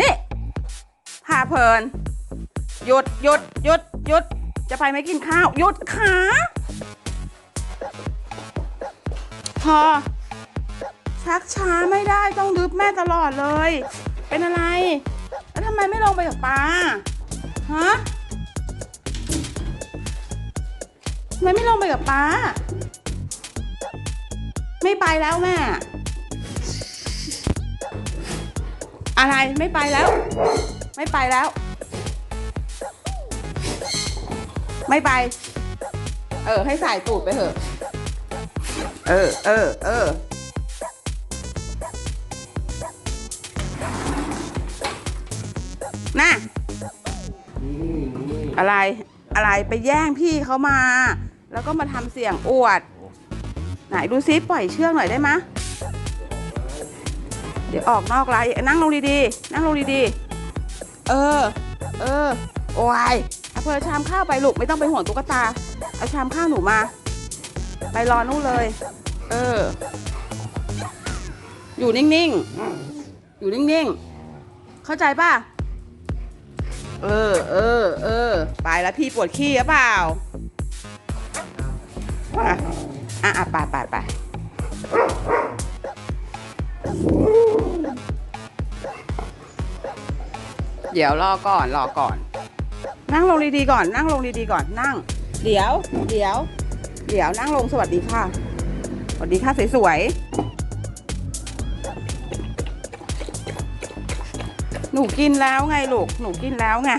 นี่พาเพลินหยุดหยุดหยุดหยุดจะไปไม่กินข้าวหยุดขาพอชักช้าไม่ได้ต้องดึบแม่ตลอดเลย เป็นอะไร แล้วทำไมไม่ลงไปกับป้าฮะทำไมไม่ลงไปกับป้า ไม่ไปแล้วแม่ อะไรไม่ไปแล้ว ไม่ไปแล้ว ไม่ไป เออ ให้สายตูดไปเถอะ เออ เออ เออ น่ะ อะไร อะไรไปแย่งพี่เขามา แล้วก็มาทำเสียงอวด ไหนดูซิปล่อยเชือกหน่อยได้ไหม เดี๋ยวออกนอกไลน์นั่งลงดีๆ นั่งลงดีๆ เออ เออ โอ้ยเอาเพอชามข้าวไปลูกไม่ต้องไปห่วงตุ๊กตา เอาชามข้าวหนูมา ไปรอนู่นเลย เออ อยู่นิ่งๆ อยู่นิ่งๆ เข้าใจป่ะ เออ เออ เออ ไปแล้วพี่ปวดขี้หรือเปล่า อะ อะไปไปไป ดี๋ยวรอก่อนรอก่อน นั่งลงดีๆก่อน นั่งลงดีๆก่อนนั่ง เดี๋ยว เดี๋ยว เดี๋ยวนั่งลงสวัสดีค่ะ สวัสดีค่ะสวยๆหนูกินแล้วไงลูกหนูกินแล้วไง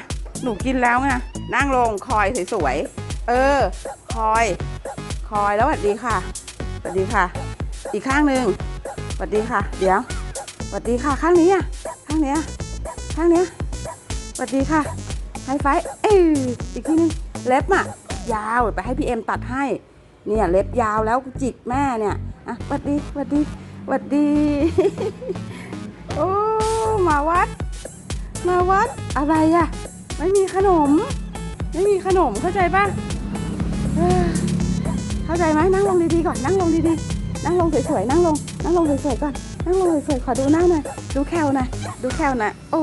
หนูกินแล้วไงนั่งลงคอยสวยๆเออ คอย คอยแล้วสวัสดีค่ะสวัสดีค่ะ อีกข้างหนึ่งสวัสดีค่ะ เดี๋ยวสวัสดีค่ะข้างนี้อะข้างเนี้ยข้างเนี้ยส วัสดีค่ะไฮไฟว์เอ้ยอีกทีนึงเล็บอะ ยาวไปให้พี่เอ็มตัดให้ เนี่ยเล็บยาวแล้วจิกแม่เนี่ยอะสวัสดีสวัสดีสวัสดี โอ้มาวัด มาวัดอะไรอะ ไม่มีขนม ไม่มีขนมเข้าใจป่ะเข้าใจไหมนั่งลงดีๆก่อนนั่งลงดีๆนั่งลงสวยๆนั่งลงนั่งลงสวยๆก่อนนั่งลงสวยๆขอดูหน้าหน่อยดูแควหน่อยดูแควหน่อยโอ้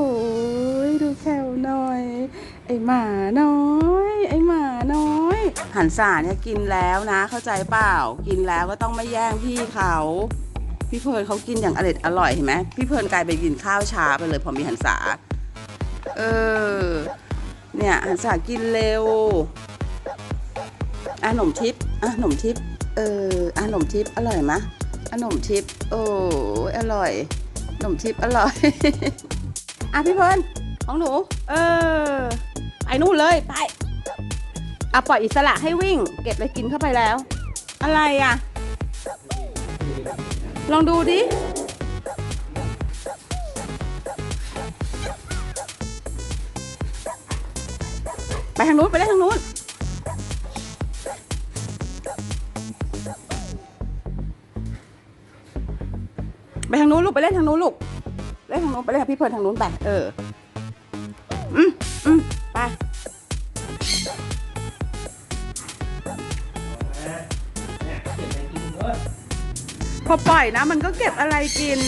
ดูแควหน่อย ไอหมาน้อย ไอหมาน้อย หันสาเนี่ยกินแล้วนะ เข้าใจเปล่า กินแล้วก็ต้องไม่แย่งพี่เขา พี่เพลินเขากินอย่างอร่อยอร่อยเห็นไหมพี่เพลินกลายไปกินข้าวช้าไปเลยพอมีหันษาเออ เนี่ยหันษากินเร็วอะขนมทิพย์อะขนมทิพย์เอออะขนมทิพย์อร่อยมะอะขนมทิพย์โอ้อร่อยขนมทิพย์อร่อย อะพี่เพลิน ของหนู เออ ไปนู่นเลย ไปอะปล่อยอิสระให้วิ่ง เก็บอะไรกินเข้าไปแล้ว อะไรอะ ลองดูดิ ไปทางนู้น ไปเล่นทางนู้น ไปทางนู้นลูก ไปเล่นทางนู้นลูก เล่นทางนู้นไปเล่นกับพี่เพลิร์นทางนู้นไป เออ อืมอืมไปพอปล่อยนะ มันก็เก็บอะไรกิน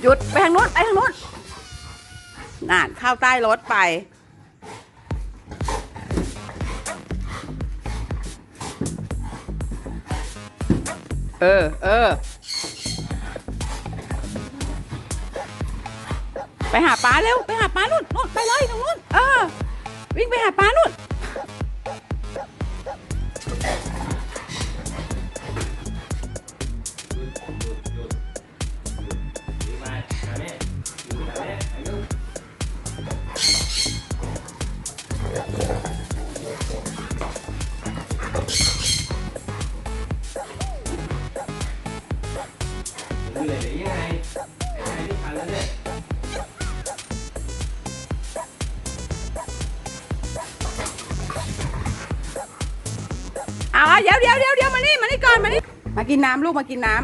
หยุด ไปทางนู้นไปทางนู้นน่านเข้าใต้รถไป เออ เออ ไปหาป้าเร็ว ไปหาป้านู่นนู่นไปเลยตรงนู้นเออวิ่งไปหาป้านู่น เอาเดี๋ยวเดี๋ยวเดี๋ยวเดี๋ยวมานี่มานี่ก่อนมานี่มากินน้ำลูกมากินน้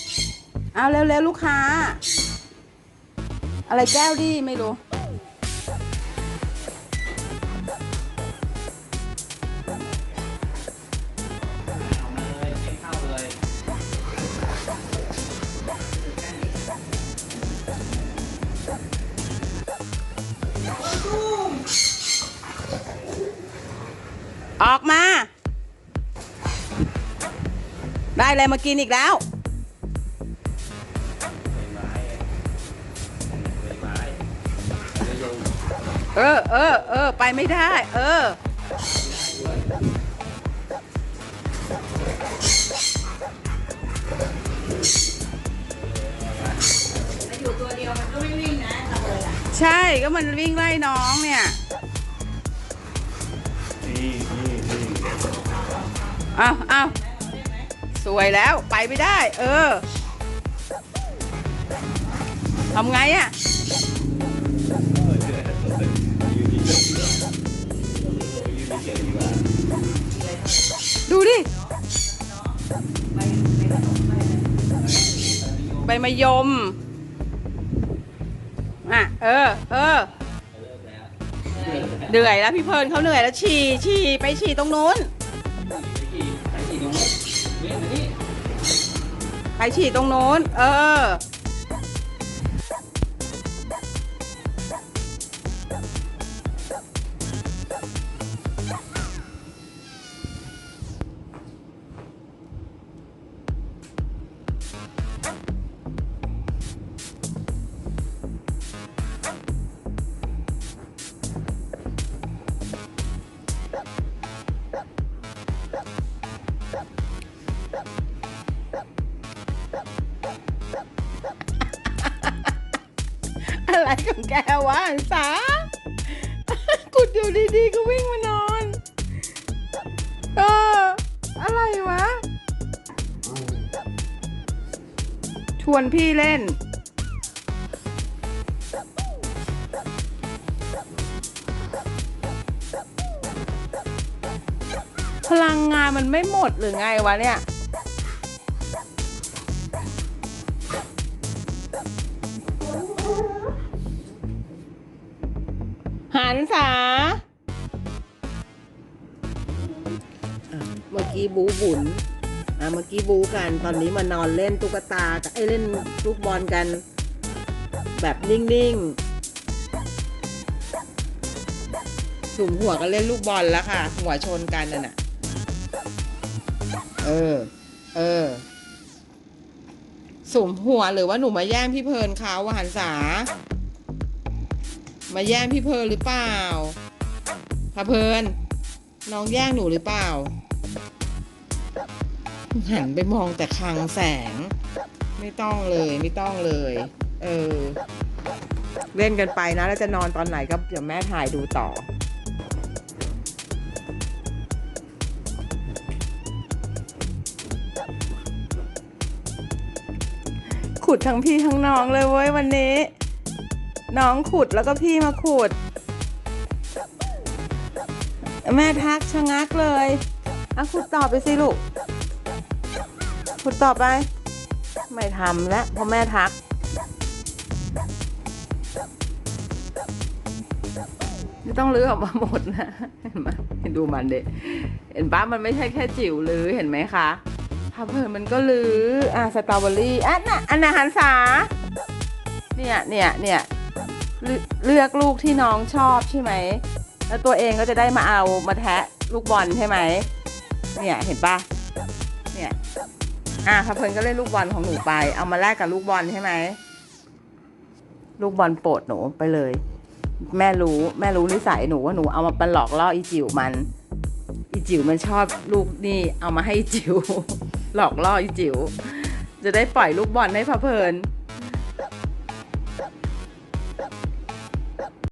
ำเอาเร็วเร็วลูกค้า อะไรแก้วดิไม่รู้ ได้อะไรมากินอีกแล้วใบไม้ใบไม้ใบยงเออเออเออไปไม่ได้ เออ อยู่ตัวเดียวมันก็ไม่วิ่งนะระเบิดอะใช่ก็มันวิ่งไล่น้องเนี่ย นี่นี่นี่เอาเอา สวยแล้วไปไม่ได้ เออทำไงอะยืนเฉยๆยืนเฉยๆดีกว่าดูดิ ใบมะยม อะ เออ เออเหนื่อยแล้วพี่เพลินเขาเหนื่อยแล้วฉี่ฉี่ไปฉี่ตรงนู้น ไปฉี่ตรงโน้น เออ อะไรของแกวะสากุดอยู่ดีๆก็วิ่งมานอน เออ อะไรวะ ชวนพี่เล่น พลังงานมันไม่หมดหรือไงวะเนี่ย หันษาเมื่อกี้บูบุญอะเมื่อกี้บูกัน ตอนนี้มานอนเล่นตุ๊กตากับไอ้เล่นลูกบอลกัน แบบนิ่งๆสุมหัวกันเล่นลูกบอลแล้วค่ะ หัวชนกันน่ะน่ะเออ เออสุมหัวหรือว่าหนูมาแย่งพี่เพลินเขาอะหันษา มาแย่งพี่เพลินหรือเปล่าพะเพลินน้องแย่งหนูหรือเปล่า หันไปมองแต่คลังแสง ไม่ต้องเลยไม่ต้องเลย เออ เล่นกันไปนะ แล้วจะนอนตอนไหนก็เดี๋ยวแม่ถ่ายดูต่อขุดทั้งพี่ทั้งน้องเลยเว้ยวันนี้ น้องขุดแล้วก็พี่มาขุด แม่ทักชะงักเลยอะขุดต่อไปสิลูก ขุดต่อไป ไม่ทำแล้วเพราะแม่ทัก ไม่ต้องลื้อออกมาหมดนะ เห็นไหมเห็นดูมันเด็เห็นป้ามันไม่ใช่แค่จิ๋วลื้อเห็นไหมคะพับเพลินมันก็ลื้ออะสตรอเบอรี่อะน่ะอันน่ะหันษาเนี่ยเนี่ยเนี่ย เลือกลูกที่น้องชอบใช่ไหม แล้วตัวเองก็จะได้มาเอามาแทะลูกบอลใช่ไหม เนี่ยเห็นปะเนี่ย อะพะเพลินก็เล่นลูกบอลของหนูไป เอามาแลกกับลูกบอลใช่ไหม ลูกบอลโปรดหนูไปเลย แม่รู้แม่รู้นิสัยหนูว่าหนูเอามาป็นหลอกล่ออีจิ๋วมัน อีจิ๋วมันชอบลูกนี่เอามาให้อีจิ๋วหลอกล่ออีจิ๋วจะได้ปล่อยลูกบอลให้พะเพลิน